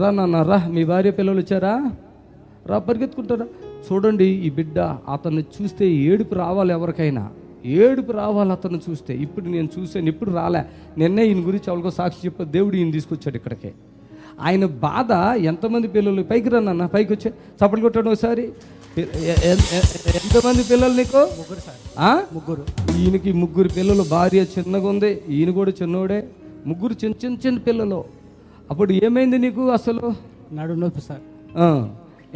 రా నాన్న రా. మీ భార్య పిల్లలు వచ్చారా? రా పరిగెత్తుకుంటారా? చూడండి ఈ బిడ్డ అతన్ని చూస్తే ఏడుపు రావాలి ఎవరికైనా. ఏడుపు రావాలి అతను చూస్తే. ఇప్పుడు నేను చూశాను ఇప్పుడు రాలే. నిన్నే ఈయన గురించి ఎవరికో సాక్షి చెప్ప దేవుడు ఈయన తీసుకొచ్చాడు ఇక్కడికి. ఆయన బాధ ఎంతమంది పిల్లలు పైకి రా నాన్న పైకి వచ్చే చప్పట్లు కొట్టాడు ఒకసారి. ఎంతమంది పిల్లలు నీకు? ముగ్గురు ఈయనకి ముగ్గురు పిల్లలు భార్య చిన్నగా ఉంది ఈయన కూడా చిన్నోడే. ముగ్గురు చిన్న చిన్న చిన్న పిల్లలు. అప్పుడు ఏమైంది నీకు అసలు? నడు నొప్పి సార్.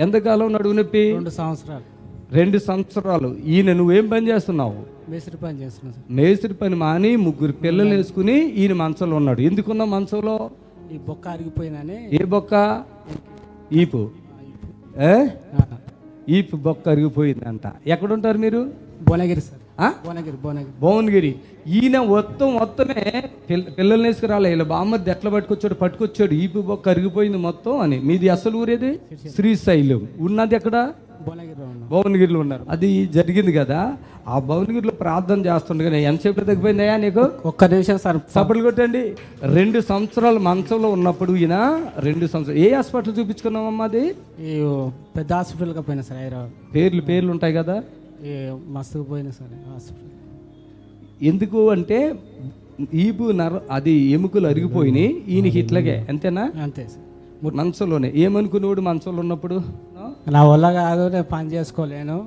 ఎంతకాలం నడువు నొప్పి? రెండు సంవత్సరాలు. రెండు సంవత్సరాలు. ఈయన నువ్వేం పని చేస్తున్నావు? మేస్త్రి పని చేస్తున్నాం సార్. మేస్త్రి పని మాని ముగ్గురు పిల్లలు వేసుకుని ఈయన మంచంలో ఉన్నాడు. ఎందుకున్న మంచంలో? ఈ బొక్క అరిగిపోయిందని. ఏ బొక్క? ఈపు. ఈపు బొక్క అరిగిపోయిందంట. ఎక్కడుంటారు మీరు? భువనగిరి సార్? భువనగిరి భువనగిరి. భువనగిరి. ఈయన మొత్తం మొత్తమే పిల్ల పిల్లల్ని వేసుకురాలే ఇలా బామ్మది ఎట్లా పట్టుకొచ్చాడు? పట్టుకొచ్చాడు. ఈపు బొక్క కరిగిపోయింది మొత్తం అని. మీది అసలు ఊరేది శ్రీశైలం. ఉన్నది ఎక్కడ? భువనగిరిలో ఉన్నాం. భువనగిరిలో ఉన్నారు. అది జరిగింది కదా. ఆ భువనగిరిలో ప్రార్థన చేస్తుండగా ఎంతసేపు తగ్గిపోయిందయ్యా నీకు? ఒక్క నిమిషం సార్. సపట్లు కొట్టండి. రెండు సంవత్సరాలు మంచంలో ఉన్నప్పుడు ఈయన రెండు సంవత్సరాలు ఏ హాస్పిటల్ చూపించుకున్నామమ్మా అది? ఈ పెద్ద హాస్పిటల్కి పోయినా సార్ హైదరాబాద్. పేర్లు పేర్లు ఉంటాయి కదా. ఈ మస్తుకు పోయినా సార్ హాస్పిటల్. ఎందుకు అంటే ఈపు నర అది ఎముకలు అరిగిపోయినాయి ఈయనకి ఇట్లాగే అంతేనా? అంతే సార్. మంచంలోనే ఏమనుకునేవాడు మంచంలో ఉన్నప్పుడు? నా. వల్ల కాదు నేను పని చేసుకోలేను.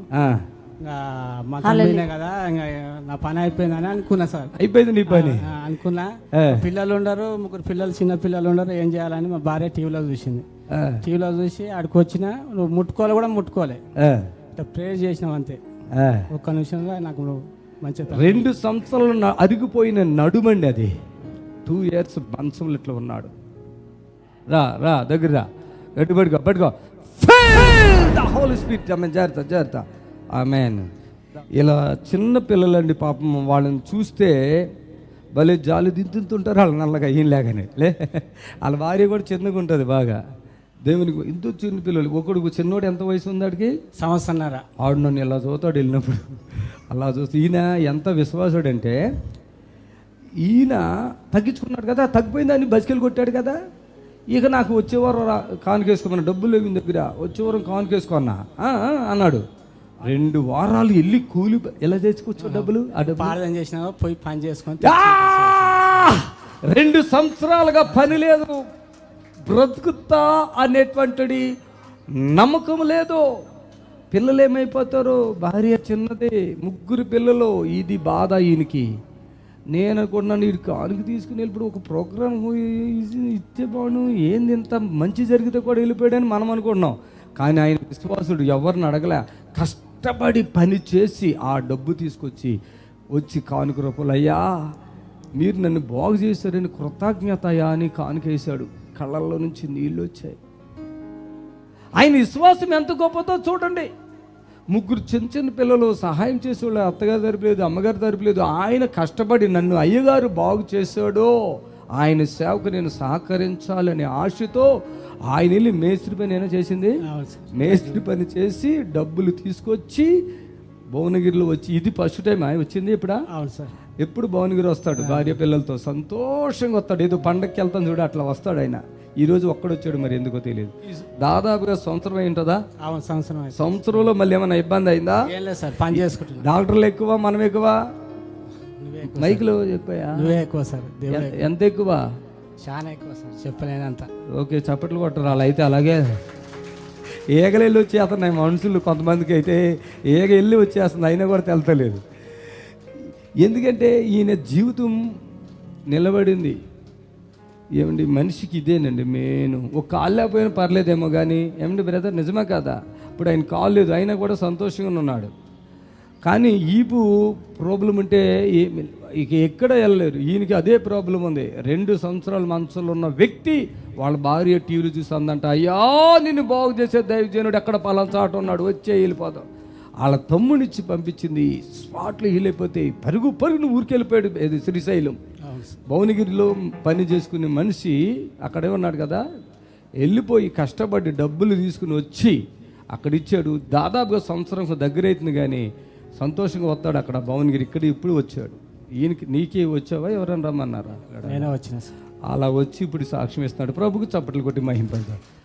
కదా ఇంకా నా పని అయిపోయిందని అనుకున్నా సార్. అయిపోయింది నీ పని? అనుకున్నా. పిల్లలు ఉండరు ముగ్గురు పిల్లలు చిన్న పిల్లలు ఉండరు ఏం చేయాలని మా భార్య టీవీలో చూసింది. టీవీలో చూసి ఆడికి వచ్చిన నువ్వు ముట్టుకోవాలి కూడా ముట్టుకోలే. ఇట్లా ప్రేయర్ చేసినావు అంతే. ఒక్క నిమిషంలో నాకు మంచిగా రెండు సంవత్సరాలు అరిగిపోయిన నడుమండి అది. టూ ఇయర్స్ మంచంలో ఇట్లా ఉన్నాడు. రా రా దగ్గర రా. గట్టి పట్టుకో పట్టుకో. ద హోల్ స్పిరిట్ ఆమె జాగ్రత్త జాగ్రత్త. ఆమెన్ ఇలా చిన్న పిల్లలండి పాపం వాళ్ళని చూస్తే భలే జాలి దిద్దుతుంటారు. వాళ్ళు నల్లగా ఏం లేకనే. లే వాళ్ళ భార్య కూడా చిన్నగా ఉంటుంది బాగా. దేవునికి ఇంత చిన్న పిల్లలు. ఒకడు చిన్నోడు ఎంత వయసు ఉంది వాడికి సంవత్సరన్నర. ఆడు నన్ను ఇలా చూస్తాడు వెళ్ళినప్పుడు. అలా చూస్తే ఈయన ఎంత విశ్వాసుడు అంటే ఈయన తగ్గించుకున్నాడు కదా తగ్గిపోయిందని బతికెళ్ళి కొట్టాడు కదా. ఇక నాకు వచ్చేవారం రా కానుకేసుకోమన్నా డబ్బులు లేవు దగ్గర వచ్చేవారం కానుకేసుకున్నా అన్నాడు. రెండు వారాలు వెళ్ళి కూలి ఎలా తెచ్చుకోవచ్చు డబ్బులు? ఆ డబ్బులు? చేసినా పోయి పని చేసుకొని! రెండు సంవత్సరాలుగా పని లేదు. బ్రతుకుతా అనేటువంటి నమ్మకం లేదు. పిల్లలు ఏమైపోతారు భార్య చిన్నది ముగ్గురు పిల్లలు ఇది బాధ ఈయనకి. నేను అనుకుంటున్నాను వీడికి కానుక తీసుకుని వెళ్ళిపోయి ఒక ప్రోగ్రామ్ ఇస్తే బాను ఏంది ఇంత మంచి జరిగితే కూడా వెళ్ళిపోయాడని మనం అనుకుంటున్నాం. కానీ ఆయన విశ్వాసుడు ఎవరిని అడగలే. కష్టపడి పని చేసి ఆ డబ్బు తీసుకొచ్చి వచ్చి కానుక రూపాయలు అయ్యా మీరు నన్ను బాగు చేశారని కృతజ్ఞత అయ్యా అని కానుకేశాడు కళ్ళల్లో నుంచి నీళ్ళు వచ్చాయి. ఆయన విశ్వాసం ఎంత గొప్పదో చూడండి. ముగ్గురు చిన్న చిన్న పిల్లలు సహాయం చేసేవాళ్ళు అత్తగారు తరపులేదు అమ్మగారు తరపులేదు ఆయన కష్టపడి నన్ను అయ్యగారు బాగు చేశాడో ఆయన సేవకు నేను సహకరించాలనే ఆశతో ఆయన వెళ్ళి మేస్త్రి పని ఏమైనా చేసింది. మేస్త్రి పని చేసి డబ్బులు తీసుకొచ్చి భువనగిరిలో వచ్చి ఇది ఫస్ట్ టైం ఆయన వచ్చింది ఇప్పుడా? అవును సార్. ఎప్పుడు భువనగిరి వస్తాడు? భార్య పిల్లలతో సంతోషంగా వస్తాడు. ఏదో పండగకి వెళ్తాను చూడు అట్లా వస్తాడు ఆయన. ఈ రోజు ఒక్కడొచ్చాడు మరి ఎందుకో తెలియదు. దాదాపుగా సంవత్సరం ఏంటదా సంవత్సరం సంవత్సరంలో మళ్ళీ ఏమైనా ఇబ్బంది అయిందా? సార్ పని చేసుకుంటున్నా. డాక్టర్లు ఎక్కువ మనం ఎక్కువ? మైకులు నువ్వే ఎక్కువ సార్ ఎంత ఎక్కువ? చాలా ఎక్కువ సార్ చెప్పలేనంత. ఓకే చప్పట్లు కొట్టరు అలా అయితే అలాగే. ఏగలు వెళ్ళి వచ్చేస్తున్నాయి మనుషులు కొంతమందికి అయితే. ఏగ వెళ్ళి వచ్చేస్తుంది అయినా కూడా తెలతలేదు. ఎందుకంటే ఈయన జీవితం నిలబడింది. ఏమండి మనిషికి ఇదేనండి మెయిన్ ఒక కాలు లేకపోయినా పర్లేదేమో కానీ ఏమండి బ్రదర్ నిజమే కదా? ఇప్పుడు ఆయన కాలు లేదు అయినా కూడా సంతోషంగా ఉన్నాడు. కానీ ఈపు ప్రాబ్లం ఉంటే ఏమి ఇక ఎక్కడ వెళ్ళలేరు ఈయనకి అదే ప్రాబ్లం ఉంది. రెండు సంవత్సరాల మంచంలో ఉన్న వ్యక్తి వాళ్ళ భార్య టీవీలు చూసి అందంట అయ్యా నిన్ను బాగు చేసే దైవజనుడు ఎక్కడ పలాచాట ఉన్నాడు? వచ్చే వెళ్ళిపోదాం. వాళ్ళ తమ్మునిచ్చి పంపించింది. స్పాట్లో వెళ్ళిపోతాయి పరుగు పరుగును ఊరికెళ్ళిపోయాడు ఇది శ్రీశైలం. భువనగిరిలో పని చేసుకునే మనిషి అక్కడే ఉన్నాడు కదా వెళ్ళిపోయి కష్టపడి డబ్బులు తీసుకుని వచ్చి అక్కడ ఇచ్చాడు దాదాపుగా సంవత్సరం దగ్గర అవుతుంది కానీ సంతోషంగా వస్తాడు అక్కడ. భువనగిరి ఇక్కడ ఇప్పుడు వచ్చాడు. ఈయనకి నీకే వచ్చావా? ఎవరైనా రమ్మన్నారా? నేనే వచ్చిన సార్. అలా వచ్చి ఇప్పుడు సాక్ష్యం ఇస్తున్నాడు. ప్రభుకు చప్పట్లు కొట్టి మహింపడతాడు